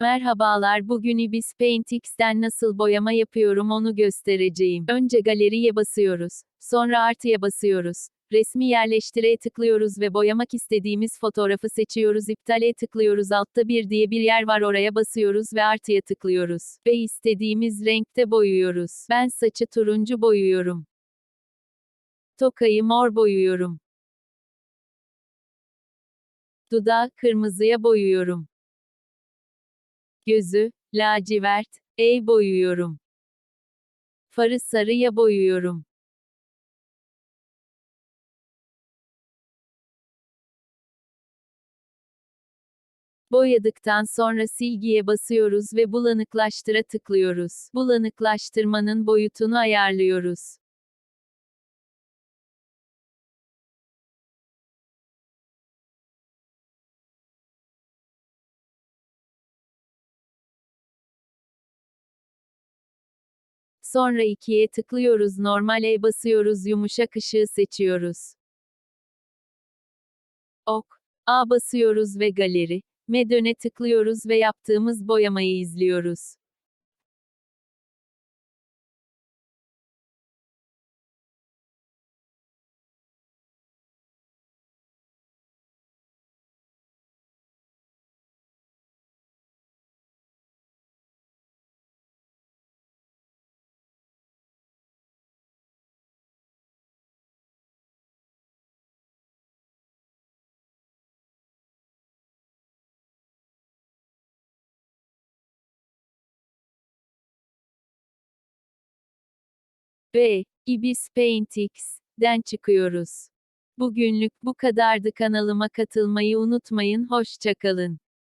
Merhabalar bugün Ibis Paint X'ten nasıl boyama yapıyorum onu göstereceğim. Önce galeriye basıyoruz. Sonra artıya basıyoruz. Resmi yerleştireye tıklıyoruz ve boyamak istediğimiz fotoğrafı seçiyoruz. İptale tıklıyoruz. Altta bir diye bir yer var oraya basıyoruz ve artıya tıklıyoruz. Ve istediğimiz renkte boyuyoruz. Ben saçı turuncu boyuyorum. Tokayı mor boyuyorum. Dudağı kırmızıya boyuyorum. Gözü, lacivert, ey boyuyorum. Farı sarıya boyuyorum. Boyadıktan sonra silgiye basıyoruz ve bulanıklaştıra tıklıyoruz. Bulanıklaştırmanın boyutunu ayarlıyoruz. Sonra ikiye tıklıyoruz normale basıyoruz yumuşak ışığı seçiyoruz. Ok. A basıyoruz ve galeri. Medöne tıklıyoruz ve yaptığımız boyamayı izliyoruz. Ve Ibis Paint X'den çıkıyoruz. Bugünlük bu kadardı kanalıma katılmayı unutmayın hoşçakalın.